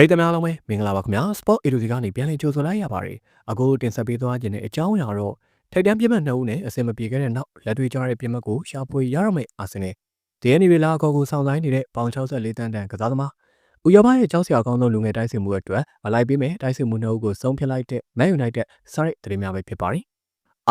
ရိသတ်များလုံးပဲမင်္ဂလာပါခင်ဗျာ Sport Edu ကနေပြန်လည်ကြိုဆိုလိုက်ရပါတယ်အခုတင်ဆက်ပေးသွားခြင်းတဲ့အကြောင်းအရာတော့ထိပ်တန်းပြတ်မှတ်နှစ်ဦးနဲ့အဆင်မပြေခဲ့တဲ့နောက်လက်တွေ့ကျတဲ့ပြတ်မှတ်ကိုရှာဖွေရတော့မယ့်အာဆင်နယ်ဒီနေ့ရီလာအကောကိုဆောင်ဆိုင်နေတဲ့ပေါင်64တန်းတန်းကစားသမားဥရောပရဲ့ကြောက်စရာအကောင်းဆုံးလူငယ်တိုက်စစ်မှုအတွက်အလိုက်ပေးမယ်တိုက်စစ်မှုနှစ်ဦးကိုဆုံးဖြတ်လိုက်တဲ့ Man United စားတဲ့တရင်များပဲဖြစ်ပါတယ်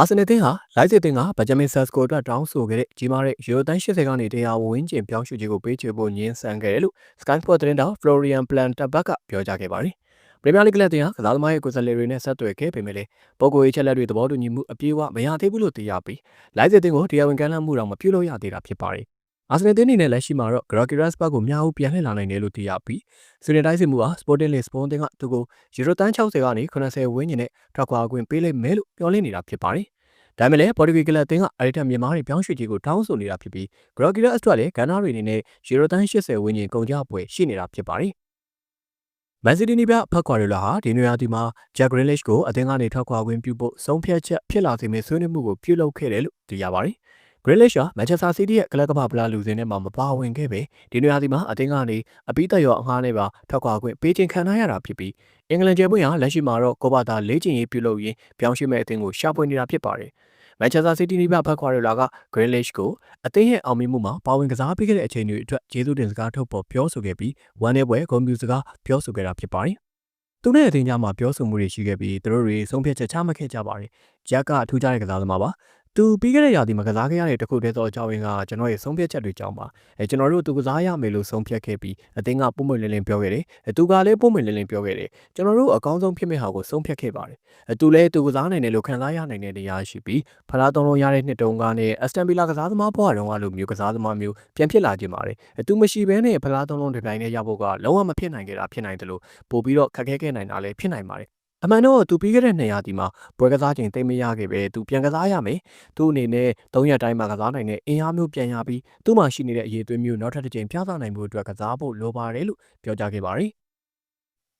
အာဆင်နယ်တင်းဟာလိုက်စစ်တင်းကဘဂျမင်ဆတ်စကိုအတွက်တောင်းဆိုခဲ့တဲ့ကြီးမားတဲ့ယူရိုတန်း80ကနေတရားဝန်းကျင်ပြောင်းရွှေ့ခြင်းကိုပေးချေဖို့ညှင်းဆန်ခဲ့တယ်လို့ Sky Sport သတင်းတောက် Florian Plant-Tabak ကပြောကြားခဲ့ပါတယ်။ပရီးမီယာလိဂ်ကလပ်တင်ဟာကစားသမားရဲ့ကိုယ်စားလှယ်တွေနဲ့ဆက်သွယ်ခဲ့ပေမဲ့လည်းပုံကိုရေးချက်လက်တွေသဘောတူညီမှုအပြည့်အဝမရသေးဘူးလို့သိရပြီးလိုက်စစ်တင်းကိုတရားဝင်ကမ်းလှမ်းမှုတော့မပြုလုပ်ရသေးတာဖြစ်ပါတယ်။ အာဆင်နယ်တင်းအနေနဲ့လက်ရှိမှာတော့ Gracias Park ကိုမြောက်ပြန်လှည့်လာနိုင်တယ်လို့သိရပြီးဆွေဒင်တိုင်းစစ်မှုဟာ Sporting Lisbon တင်ကသူကိုယူရိုတန်း60ကနေ80ဝန်းကျင်နဲ့ထွက်ခွာခွင့်ပေးလိုက်မယ်လို့ပြောလင်းနေတာဖြစ်ပါတယ်။ဒါပေမဲ့လည်းပေါ်တူဂီကလပ်တင်ကအဲ့ဒီထက်မြန်မာတွေပြောင်းရွှေ့ကြီးကိုတောင်းဆိုနေတာဖြစ်ပြီး Gracias အတွက်လည်းဂန်နာတွေအနေနဲ့ယူရိုတန်း80ဝန်းကျင်ကုန်ကြပွဲရှိနေတာဖြစ်ပါတယ်။မန်စီးတီးနီးပြဖက်ခွာရလာဟာဒီနွေရာသီမှာဂျက်ဂရင်းလစ်ကိုအသင်းကနေထွက်ခွာခွင့်ပြုဖို့ဆုံးဖြတ်ချက်ဖြစ်လာစေမယ့်ဆွေးနွေးမှုကိုပြုလုပ်ခဲ့တယ်လို့သိရပါတယ်။ Grealish ဟာ Manchester City ရဲ့ကလပ်ကမ္ဘာဖလားလူစင်းထဲမှာမပါဝင်ခဲ့ပဲဒီနွေရာသီမှာအသင်းကနေအပိသက်ရောအငှားနဲ့ပါထွက်ခွာခွင့်ပေးခြင်းခံရတာဖြစ်ပြီးအင်္ဂလန်ကျယ်ပွင့်ဟာလက်ရှိမှာတော့ကိုဘာသာလေးချင်ရေးပြုလုပ်ရင်းပြောင်းရွှေ့မဲ့အသင်းကိုရှာဖွေနေတာဖြစ်ပါတယ်။ Manchester City နီးပြဖက်ခွာရလာက Grealish ကိုအသင်းရဲ့အောင်မြင်မှုမှာပါဝင်ကစားပေးခဲ့တဲ့အချိန်တွေအတွက်ကျေးဇူးတင်စကားထုတ်ပေါ်ပြောဆိုခဲ့ပြီးဝမ်းနည်းပွဲဂုဏ်ပြုစကားပြောဆိုခဲ့တာဖြစ်ပါတယ်။သူနဲ့အသင်းကြားမှာပြောဆိုမှုတွေရှိခဲ့ပြီးသူတို့တွေဆုံးဖြတ်ချက်ချမှတ်ခဲ့ကြပါတယ်။ဂျက်ကထူးခြားတဲ့ကစားသမားပါ။ သူပြီးခဲ့တဲ့ရာသီမှာကစားခဲ့ရတဲ့တခုတည်းသောအကြောင်းရင်းကကျွန်တော်ရဲ့ဆုံးဖြတ်ချက်တွေကြောင့်ပါ။အဲကျွန်တော်တို့သူကစားရမယ်လို့ဆုံးဖြတ်ခဲ့ပြီးအသင်းကပုံမှန်လင်းလင်းပြောခဲ့တယ်။အဲသူကလည်းပုံမှန်လင်းလင်းပြောခဲ့တယ်။ကျွန်တော်တို့အကောင်းဆုံးဖြစ်မဲ့ဟာကိုဆုံးဖြတ်ခဲ့ပါတယ်။အဲသူလည်းသူကစားနိုင်တယ်လို့ခံစားရနိုင်တဲ့နေရာရှိပြီးဖလားသုံးလုံးရတဲ့နှစ်တုန်းကနဲ့အက်စတန်ဗီလာကစားသမားဘဝတုန်းကလိုမျိုးကစားသမားမျိုးပြန်ဖြစ်လာခြင်းပါတယ်။အဲသူမရှိဘဲနဲ့ဖလားသုံးလုံးဒီတိုင်းနဲ့ရဖို့ကလုံးဝမဖြစ်နိုင်ကြတာဖြစ်နိုင်တယ်လို့ပို့ပြီးတော့ခက်ခဲခဲ့နိုင်တာလည်းဖြစ်နိုင်ပါတယ် အမှန်တော့သူပြီးခဲ့တဲ့200တီမှာပွဲကစားချိန်သိမ့်မရခဲ့ပဲသူပြန်ကစားရမယ်သူအနေနဲ့3ရက်တိုင်းမှာကစားနိုင်တဲ့အင်အားမျိုးပြန်ရပြီးသူ့မှာရှိနေတဲ့အရေးသွေးမျိုးနောက်ထပ်တစ်ချိန်ပြသနိုင်မှုအတွက်ကစားဖို့လိုပါတယ်လို့ပြောကြားခဲ့ပါတယ်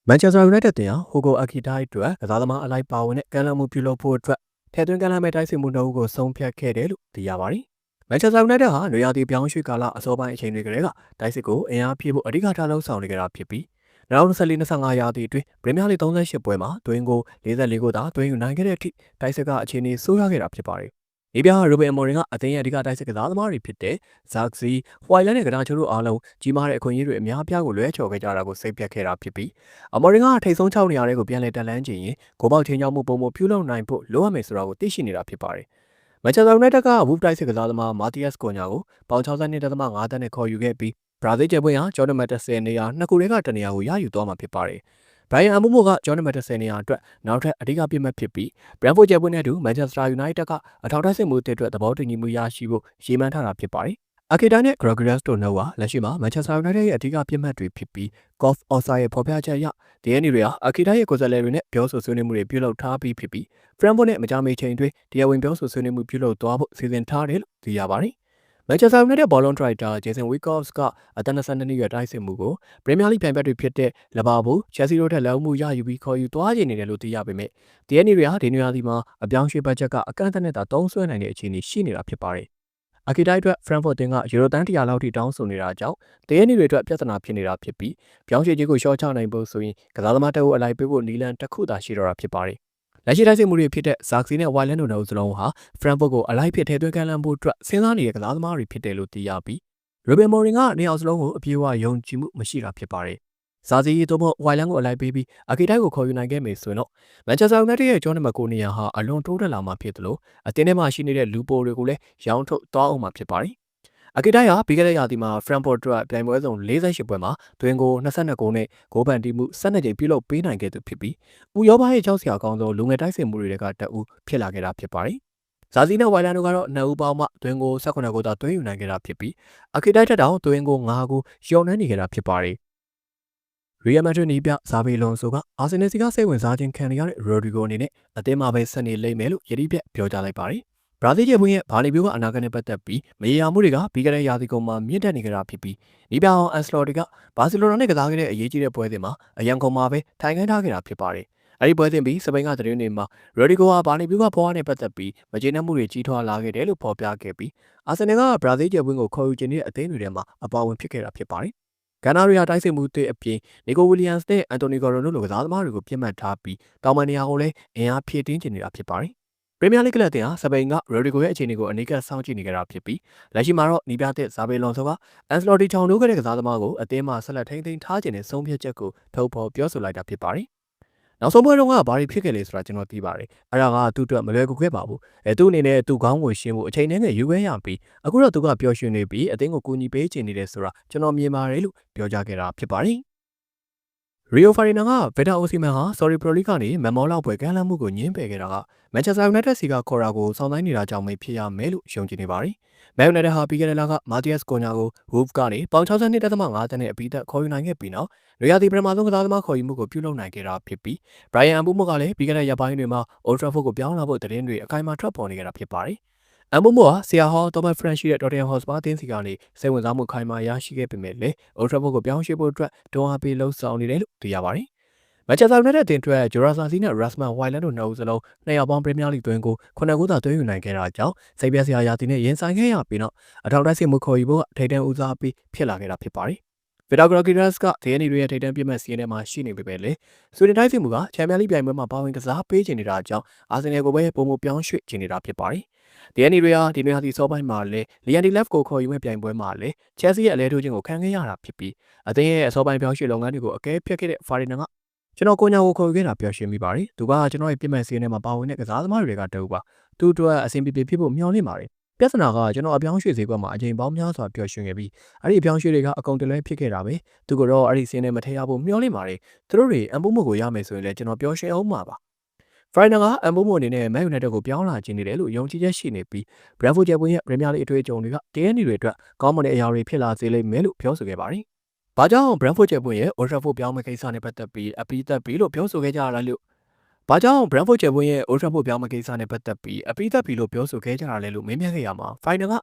မန်ချက်စတာယူနိုက်တက်တင်ဟာဟိုဂိုအကီတိုင်းအတွက်ကစားသမားအလိုက်ပါဝင်တဲ့ကမ်းလှမ်းမှုပြုလုပ်ဖို့အတွက်ထဲသွင်းကမ်းလှမ်းမဲ့တိုက်စစ်မှုနှုတ်ကိုဆုံးဖြတ်ခဲ့တယ်လို့သိရပါတယ်မန်ချက်စတာယူနိုက်တက်ဟာနေရာတီပြောင်းရွှေ့ကာလအစောပိုင်းအချိန်တွေကလေးကတိုက်စစ်ကိုအင်အားဖြည့်ဖို့အဓိကထားလုပ်ဆောင်နေကြတာဖြစ်ပြီး 2024-25ရာသီအတွင်းပရီးမီးယားလိ38ပွဲမှာတွင်းကို44ကိုသာတွင်းယူနိုင်ခဲ့တဲ့အထိတိုက်စစ်ကအခြေအနေဆိုးရွားခဲ့တာဖြစ်ပါတယ်။ဒီပြရိုဘင်မော်ရင်ကအသင်းရဲ့အဓိကတိုက်စစ်ကစားသမားတွေဖြစ်တဲ့ဇက်စီ၊ဟွိုင်လန်နဲ့ကနာချိုတို့အားလုံးကြီးမားတဲ့အခွင့်အရေးတွေအများအပြားကိုလွဲချော်ခဲ့ကြတာကိုစိတ်ပြတ်ခဲ့တာဖြစ်ပြီးအမော်ရင်ကထိတ်ဆုံး6နေရာတွေကိုပြန်လည်တက်လှမ်းခြင်းရင်ဂိုးပေါက်ချင်းချောင်းမှုပုံမှုပြုလုပ်နိုင်ဖို့လိုအပ်မယ်ဆိုတာကိုသိရှိနေတာဖြစ်ပါတယ်။မန်ချက်စတာယူနိုက်တက်ကဝူဖ်တိုက်စစ်ကစားသမားမာတီယက်စ်ကိုညာကိုပေါင်62.5တန်းနဲ့ခေါ်ယူခဲ့ပြီး ဘရာဇီးကျယ်ပွင့်ဟာဂျော်ဒန်မတ်တဆယ်နေရာနှစ်ခုတည်းကတနေရာကိုရယူသွားမှာဖြစ်ပါတယ်။ဘရိုင်ယန်အမှုမိုကဂျော်ဒန်မတ်တဆယ်နေရာအတွက်နောက်ထပ်အဓိကပြစ်မှတ်ဖြစ်ပြီးဘရန်ဖို့ကျယ်ပွင့်နဲ့အတူမန်ချက်စတာယူနိုက်တက်ကအထောက်ထားစစ်မှုတစ်အတွက်သဘောတူညီမှုရရှိဖို့ရည်မှန်းထားတာဖြစ်ပါတယ်။အကီတာနဲ့ Gregorius တို့နှုတ်ဟာလက်ရှိမှာ Manchester United ရဲ့အဓိကပြစ်မှတ်တွေဖြစ်ပြီး Golf Osa ရဲ့ဖော်ပြချက်အရ DNA တွေဟာအကီတာရဲ့ကိုယ်စားလှယ်တွေနဲ့ပြောဆိုဆွေးနွေးမှုတွေပြုလုပ်ထားပြီးဖြစ်ပြီး Frankfurt နဲ့မကြာမီချိန်တွင်တရားဝင်ပြောဆိုဆွေးနွေးမှုပြုလုပ်သွားဖို့စီစဉ်ထားတယ်လို့သိရပါတယ်။ မန်ချက်စတာယူနိုက်တက်ဘောလုံးဒရိုက်တာဂျေဆန်ဝီကော့စ်ကအသက်22နှစ်ရွယ်တိုက်စစ်မှုကိုပရီးမီးယားလိပြိုင်ဘက်တွေဖြစ်တဲ့လဘာဘူချယ်ဆီတို့ထက်လက်မှုရယူပြီးခေါ်ယူသွားခြင်းနေတယ်လို့သိရပေမဲ့ DNA တွေဟာဒီနေရာဒီမှာအပြောင်းရွှေ့ဘတ်ဂျက်ကအကန့်အသတ်နဲ့သာသုံးစွဲနိုင်တဲ့အခြေအနေရှိနေတာဖြစ်ပါတယ်အကီတိုင်းအတွက် Frankfurt တင်ကယူရိုတန်100လောက်ထိတောင်းဆိုနေတာကြောင့်တရနေတွေအတွက်ပြဿနာဖြစ်နေတာဖြစ်ပြီးပြောင်းရွှေ့ခြင်းကိုရှော့ချနိုင်ဖို့ဆိုရင်ကစားသမားတအုပ်အလိုက်ပေးဖို့နီလန်တစ်ခုသာရှိတော့တာဖြစ်ပါတယ် လက်ရှိတိုက်စစ်မှုတွေဖြစ်တဲ့ဇာကစီနဲ့ဝိုင်လန်တို့နှစ်ဦးစလုံးဟာဖရန်ဘုတ်ကိုအလိုက်ဖြစ်ထဲသွင်းကမ်းလှမ်းဖို့အတွက်စဉ်းစားနေတဲ့ကစားသမားတွေဖြစ်တယ်လို့သိရပြီးရိုဘင်မော်ရင်ကနေအောင်စလုံးကိုအပြေအဝယုံကြည်မှုမရှိတာဖြစ်ပါတယ်။ဇာစီရီတို့မဝိုင်လန်ကိုအလိုက်ပေးပြီးအကီတိုက်ကိုခေါ်ယူနိုင်ခဲ့မယ်ဆိုရင်တော့မန်ချက်စတာယူနိုက်တက်ရဲ့ကျောင်းနံပါတ်9နေရာဟာအလွန်တိုးတက်လာမှာဖြစ်တယ်လို့အသင်းထဲမှာရှိနေတဲ့လူပိုတွေကိုလည်းရောင်းထုတ်သွားအောင်မှာဖြစ်ပါတယ် အကီတိုင်းဟာပြီးခဲ့တဲ့ရာသီမှာ Frankfurt အတွက်ပြိုင်ပွဲစုံ48ပွဲမှာတွင်ကို22ဂိုးနဲ့ဂိုးပန်တီးမှု12ကြိမ်ပြုလုပ်ပေးနိုင်ခဲ့သူဖြစ်ပြီးဥရောပရဲ့ကြောက်စရာအကောင်းဆုံးလူငယ်တိုက်စစ်မှုတွေကတအူးဖြစ်လာခဲ့တာဖြစ်ပါတယ်။ဇာစီနဲ့ဝိုင်လန်တို့ကတော့နှစ်ဦးပေါင်းမှတွင်ကို18ဂိုးသာတွင်းယူနိုင်ခဲ့တာဖြစ်ပြီးအကီတိုင်းထက်တောင်တွင်ကို9ဂိုးရောင်းနှန်းနေခဲ့တာဖြစ်ပါတယ်။ရီယယ်မက်ဒရစ်နီးပြဇာဗီလွန်ဆိုကအာဆင်နယ်စီကစိတ်ဝင်စားခြင်းခံရတဲ့ရိုဒရီဂိုအနေနဲ့အသင်းမှာပဲဆက်နေလိမ့်မယ်လို့ယတိပြတ်ပြောကြားလိုက်ပါတယ်။ ဘရာဇီးကျယ်ပွင့်ရဲ့ဘာလီဘီယိုကအနာဂတ်နဲ့ပတ်သက်ပြီးမရေရာမှုတွေကပြီးခဲ့တဲ့ရာသီကုန်မှာမြင့်တက်နေကြတာဖြစ်ပြီးနီးပြအောင်အန်စလော်တီကဘာစီလိုနာနဲ့ကစားခဲ့တဲ့အရေးကြီးတဲ့ပွဲစဉ်မှာအရန်ကုန်မှာပဲထိုင်ခန်းထားခဲ့တာဖြစ်ပါတယ်။အဲဒီပွဲစဉ်ပြီးစပိန်ကသတင်းတွေမှာရိုဒီဂိုဟာဘာလီဘီယိုကဘွားနဲ့ပတ်သက်ပြီးမကျေနပ်မှုတွေကြီးထွားလာခဲ့တယ်လို့ဖော်ပြခဲ့ပြီးအာဆင်နယ်ကဘရာဇီးကျယ်ပွင့်ကိုခေါ်ယူခြင်းနဲ့အသင်းတွေထဲမှာအပါအဝင်ဖြစ်ခဲ့တာဖြစ်ပါတယ်။ဂန်နာရီယာတိုက်စစ်မှုတွေအပြင်နီကိုဝီလီယမ်စ်နဲ့အန်တိုနီဂေါ်ရိုတို့လိုကစားသမားတွေကိုပြစ်မှတ်ထားပြီးတောင်ပန်နေရာကိုလည်းအင်အားဖြည့်တင်းချင်နေတာဖြစ်ပါတယ် ပရီးမီးယားလိဂ်ကလပ်တင်ဟာစပိန်ကရိုဒီဂိုရဲ့အခြေအနေကိုအနီးကပ်စောင့်ကြည့်နေကြတာဖြစ်ပြီးလက်ရှိမှာတော့နီးပြတဲ့ဇာဘေလွန်ဆိုကအန်စလော်တီချောင်တို့ကတဲ့ကစားသမားကိုအသင်းမှဆက်လက်ထိန်းသိမ်းထားခြင်းနဲ့ဆုံးဖြတ်ချက်ကိုထုတ်ဖော်ပြောဆိုလိုက်တာဖြစ်ပါတယ်။နောက်ဆုံးပွဲတုန်းကဘာတွေဖြစ်ခဲ့လဲဆိုတာကျွန်တော်သိပါတယ်။အဲ့ဒါကသူ့အတွက်မလွယ်ကူခဲ့ပါဘူး။အဲသူ့အနေနဲ့သူ့ခေါင်းကိုရှင်းဖို့အချိန်နဲ့ငယ်ယူခဲ့ရပြီးအခုတော့သူကပျော်ရွှင်နေပြီးအသင်းကိုကူညီပေးချင်နေတယ်ဆိုတာကျွန်တော်မြင်ပါတယ်လို့ပြောကြားခဲ့တာဖြစ်ပါတယ်။ ရီယိုဖာရီနာကဗက်တာအိုစီမန်ဟာ Sorry Pro League ကနေမမောလောက်ပွဲကမ်းလှမ်းမှုကိုညှင်းပယ်ခဲ့တာကမန်ချက်စတာယူနိုက်တက်စီကခေါ်ရာကိုစောင့်ဆိုင်းနေတာကြောင့်ပဲဖြစ်ရမယ်လို့ယုံကြည်နေပါတယ်။မန်ယူနိုက်တက်ဟာပြီးခဲ့တဲ့လကမာတီယက်စ်ကိုညာကို Wolves ကနေပေါင်62.5တန်းနဲ့အပြီးသက်ခေါ်ယူနိုင်ခဲ့ပြီးနောက်ရီယာတီပရမာဆုံးကစားသမားခေါ်ယူမှုကိုပြုလုပ်နိုင်ခဲ့တာဖြစ်ပြီး Brian Ambumo ကလည်းပြီးခဲ့တဲ့ရက်ပိုင်းတွေမှာ Old Trafford ကိုပြောင်းလာဖို့သတင်းတွေအခိုင်အမာထွက်ပေါ်နေကြတာဖြစ်ပါတယ်။ အမ်ဘိုမိုဟာဆီယာဟောတော်မဖရန့်ရှိတဲ့ Tottenham Hotspur အသင်းစီကနေစိတ်ဝင်စားမှုခိုင်မာရရှိခဲ့ပေမဲ့လည်း Old Trafford ကိုပြောင်းရွှေ့ဖို့အတွက်တွန်းအားပေးလှုံ့ဆော်နေတယ်လို့သိရပါတယ်။မန်ချက်စတာယူနိုက်တက်တင်အတွက်ဂျိုရာဆာစီနဲ့ရက်စမန်ဝိုင်လန်တို့နှစ်ဦးစလုံးနှစ်ယောက်ပေါင်းပရီးမီးယားလိသွင်းကိုခုနှစ်ခုသာသွင်းယူနိုင်ခဲ့တာကြောင့်စိတ်ပြက်စရာရာသီနဲ့ရင်ဆိုင်ခဲ့ရပြီးနောက်အထောက်တိုက်စစ်မှုခေါ်ယူဖို့ထိတ်တန့်ဦးစားပေးဖြစ်လာခဲ့တာဖြစ်ပါတယ်ဗီတာဂရိုဂီရက်စ်ကဒေနီတွေရဲ့ထိတ်တန့်ပြတ်မှတ်စီးရင်ထဲမှာရှိနေပေမဲ့လေဆွေဒင်တိုက်စစ်မှုကချန်ပီယံလိပြိုင်ပွဲမှာပါဝင်ကစားပေးချင်နေတာကြောင့်အာဆင်နယ်ကိုပဲပုံမပြောင်းရွှေ့ချင်နေတာဖြစ်ပါတယ် ဒီအနီတွေဟာဒီနေ့ဟာဒီစောပိုင်းမှာလည်းလီယန်ဒီလက်ကိုခေါ်ယူမဲ့ပြိုင်ပွဲမှာလည်းချက်စီရဲ့အလဲထိုးခြင်းကိုခံခဲ့ရတာဖြစ်ပြီးအသင်းရဲ့အစောပိုင်းပြောင်းရွှေ့လုပ်ငန်းတွေကိုအကဲဖြတ်ခဲ့တဲ့ဖာရီနန်ကကျွန်တော်ကိုညာကိုခေါ်ခဲ့တာပျော်ရွှင်မိပါတယ်သူကကျွန်တော်ရဲ့ပြစ်မှတ်စီးထဲမှာပါဝင်တဲ့ကစားသမားတွေကတအုပ်ပါသူ့အတွက်အဆင်ပြေပြေဖြစ်ဖို့မျှော်လင့်ပါတယ်ပြဿနာကကျွန်တော်အပြောင်းရွှေ့ဈေးကွက်မှာအချိန်ပေါင်းများစွာပျော်ရွှင်ခဲ့ပြီးအဲ့ဒီအပြောင်းရွှေ့တွေကအကုန်တလဲဖြစ်ခဲ့တာပဲသူကတော့အဲ့ဒီစင်းနဲ့မထည့်ရဖို့မျှော်လင့်ပါတယ်သူတို့တွေအမ်ပိုမိုကိုရမယ်ဆိုရင်လည်းကျွန်တော်ပျော်ရွှင်အောင်မှာပါ ဖရိုင်နာကအမ်ဘိုမိုအနေနဲ့မန်ယူနိုက်တက်ကိုပြောင်းလာခြင်းနေတယ်လို့ယုံကြည်ချက်ရှိနေပြီးဘရန်ဖိုဂျယ်ပွင့်ရဲ့ပရီးမီးယားလိအထွေးအကြုံတွေက TNT တွေအတွက်ကောင်းမွန်တဲ့အရာတွေဖြစ်လာစေလိမ့်မယ်လို့ပြောဆိုခဲ့ပါတယ်။ဘာကြောင့် Brentford ကျပွင့်ရဲ့ Old Trafford ပြောင်းမဲ့ကိစ္စနဲ့ပတ်သက်ပြီးအပီးသက်ပြီးလို့ပြောဆိုခဲ့ကြရတာလို့ဘာကြောင့် Brentford ကျပွင့်ရဲ့ Old Trafford ပြောင်းမဲ့ကိစ္စနဲ့ပတ်သက်ပြီးအပီးသက်ပြီးလို့ပြောဆိုခဲ့ကြတာလဲလို့မေးမြန်းခဲ့ရမှာ Final က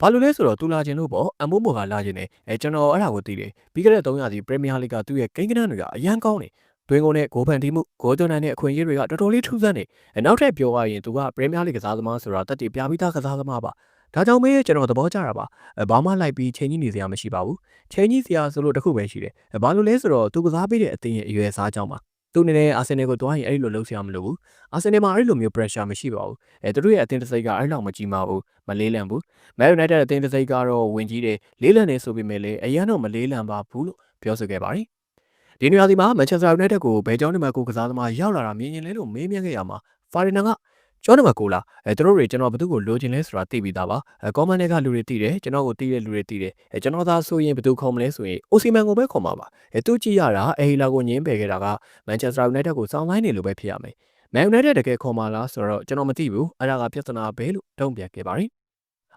ဘာလို့လဲဆိုတော့သူလာခြင်းလို့ပေါ့အမိုးမိုကလာခြင်းနဲ့အဲကျွန်တော်အဲ့ဒါကိုသိတယ်ပြီးခဲ့တဲ့300စီ Premier League ကသူ့ရဲ့ကိန်းကနန်းတွေကအရန်ကောင်းတယ် တွင်းကုန်နဲ့ဂိုးဖန်တီးမှုဂိုးသွင်းနိုင်တဲ့အခွင့်အရေးတွေကတော်တော်လေးထူးဆန်းနေ။နောက်ထပ်ပြောရရင်သူကပရီးမီးယားလိကစားသမားဆိုတာတက်တည်ပြပြီးသားကစားသမားပါ။ဒါကြောင့်မဲကျွန်တော်သဘောကျတာပါ။ဘာမှလိုက်ပြီးချိန်ကြီးနေစရာမရှိပါဘူး။ချိန်ကြီးစရာဆိုလို့တခုပဲရှိတယ်။ဘာလို့လဲဆိုတော့သူကစားပေးတဲ့အသင်းရဲ့အရွယ်စားကြောင်းပါ။သူအနေနဲ့အာဆင်နယ်ကိုတွားရင်အဲ့လိုလုပ်စရာမလိုဘူး။အာဆင်နယ်မှာအဲ့လိုမျိုး pressure မရှိပါဘူး။အဲသူတို့ရဲ့အသင်းတစ်စိတ်ကအဲ့လောက်မကြီးမားဘူး။မလေးလံဘူး။ Man United အသင်းတစ်စိတ်ကတော့ဝင်ကြီးတယ်လေးလံနေဆိုပေမဲ့လည်းအရင်တော့မလေးလံပါဘူးလို့ပြောဆိုခဲ့ပါတယ်။ ဒီနေရာစီမှာမန်ချက်စတာယူနိုက်တက်ကိုဘယ်ကျောင်းနံပါတ်9ကစားသမားရောက်လာတာမြင်ရင်လဲလို့မေးမြန်းခဲ့ရမှာဖာရီနန်ကကျောင်းနံပါတ်9လားအဲသူတို့တွေကျွန်တော်ဘယ်သူကိုလိုချင်လဲဆိုတာသိပြီးသားပါအဲကောမန်တွေကလူတွေသိတယ်ကျွန်တော်ကိုသိတဲ့လူတွေသိတယ်အဲကျွန်တော်သာဆိုရင်ဘယ်သူခေါ်မလဲဆိုရင်အိုစီမန်ကိုပဲခေါ်မှာပါအဲသူကြည့်ရတာအဲဟီလာကိုညင်းပယ်ခဲ့တာကမန်ချက်စတာယူနိုက်တက်ကိုစောင်းလိုက်နေလို့ပဲဖြစ်ရမယ်မန်ယူနိုက်တက်တကယ်ခေါ်မှာလားဆိုတော့ကျွန်တော်မသိဘူးအဲ့ဒါကပြဿနာပဲလို့တုံ့ပြန်ခဲ့ပါတယ်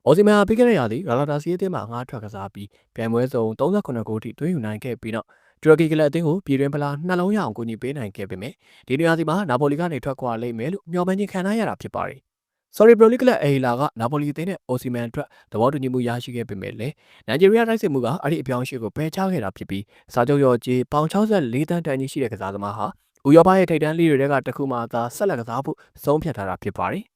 အော်စီမန်ပြီးခဲ့တဲ့ရာသီရာလာတာစီအသင်းမှာငါးထွက်ကစားပြီးပြိုင်ပွဲစုံ38ဂိုးထိသွင်းယူနိုင်ခဲ့ပြီးတော့ တူရကီကလပ်အသင်းကိုပြည်တွင်းဖလားနှလုံးရအောင်ကူညီပေးနိုင်ခဲ့ပေမဲ့ဒီနေရာစီမှာနာပိုလီကနေထွက်ခွာလိမ့်မယ်လို့မျှော်မှန်းခြင်းခံရတာဖြစ်ပါတယ်။ Sorry Pro League ကလပ်အေလာကနာပိုလီအသင်းနဲ့အိုစီမန်အတွက်သဘောတူညီမှုရရှိခဲ့ပေမဲ့လည်းနိုင်ဂျီးရီးယားတိုက်စစ်မှုကအဲ့ဒီအပြောင်းအရွှေ့ကိုပယ်ချခဲ့တာဖြစ်ပြီးစာချုပ်ရော်ကြီးပေါင်64တန်းတန်ကြီးရှိတဲ့ကစားသမားဟာဥရောပရဲ့ထိပ်တန်းလိတွေကတခုမှသာဆက်လက်ကစားဖို့ဆုံးဖြတ်ထားတာဖြစ်ပါတယ်။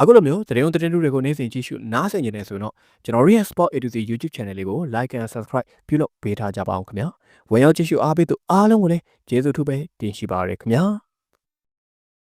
အခုလိုမျိုးတရင်တရင်တွေကိုနေ့စဉ်ကြည့်ရှုနားဆင်နေတယ်ဆိုတော့ကျွန်တော်ရဲ့ Sport A to Z YouTube Channel လေးကို Like and Subscribe ပြုလုပ်ပေးထားကြပါအောင်ခင်ဗျာ။ဝင်ရောက်ကြည့်ရှုအားပေးသူအားလုံးကိုလည်းကျေးဇူးထူးပဲတင်ရှိပါရခင်ဗျာ။